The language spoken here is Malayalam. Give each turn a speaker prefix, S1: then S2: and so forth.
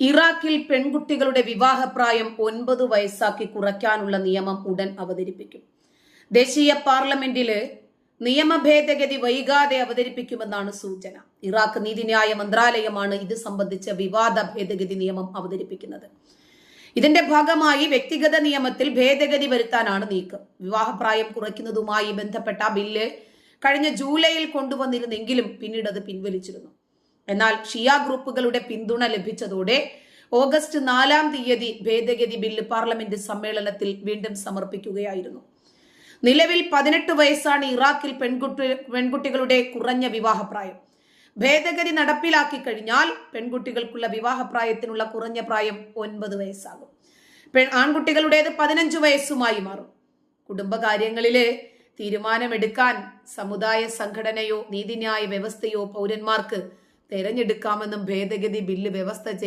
S1: ഇറാഖിൽ പെൺകുട്ടികളുടെ വിവാഹപ്രായം ഒൻപത് വയസ്സാക്കി കുറയ്ക്കാനുള്ള നിയമം ഉടൻ അവതരിപ്പിക്കും. ദേശീയ പാർലമെന്റിൽ നിയമ ഭേദഗതി വൈകാതെ അവതരിപ്പിക്കുമെന്നാണ് സൂചന. ഇറാഖ് നീതിന്യായ മന്ത്രാലയമാണ് ഇത് സംബന്ധിച്ച വിവാദ ഭേദഗതി നിയമം അവതരിപ്പിക്കുന്നത്. ഇതിന്റെ ഭാഗമായി വ്യക്തിഗത നിയമത്തിൽ ഭേദഗതി വരുത്താനാണ് നീക്കം. വിവാഹപ്രായം കുറയ്ക്കുന്നതുമായി ബന്ധപ്പെട്ട ബില്ല് കഴിഞ്ഞ ജൂലൈയിൽ കൊണ്ടുവന്നിരുന്നെങ്കിലും പിന്നീട് അത് പിൻവലിച്ചിരുന്നു. എന്നാൽ ഷിയ ഗ്രൂപ്പുകളുടെ പിന്തുണ ലഭിച്ചതോടെ ഓഗസ്റ്റ് നാലാം തീയതി ഭേദഗതി ബില്ല് പാർലമെന്റ് സമ്മേളനത്തിൽ വീണ്ടും സമർപ്പിക്കുകയായിരുന്നു. നിലവിൽ പതിനെട്ട് വയസ്സാണ് ഇറാഖിൽ പെൺകുട്ടി പെൺകുട്ടികളുടെ കുറഞ്ഞ വിവാഹപ്രായം. ഭേദഗതി നടപ്പിലാക്കി കഴിഞ്ഞാൽ പെൺകുട്ടികൾക്കുള്ള വിവാഹപ്രായത്തിനുള്ള കുറഞ്ഞ പ്രായം ഒൻപത് വയസ്സാകും. ആൺകുട്ടികളുടേത് പതിനഞ്ച് വയസ്സുമായി മാറും. കുടുംബകാര്യങ്ങളിൽ തീരുമാനമെടുക്കാൻ സമുദായ സംഘടനയോ നീതിന്യായ വ്യവസ്ഥയോ പൗരന്മാർക്ക് തെരഞ്ഞെടുക്കാമെന്നും ഭേദഗതി ബില്ല് വ്യവസ്ഥ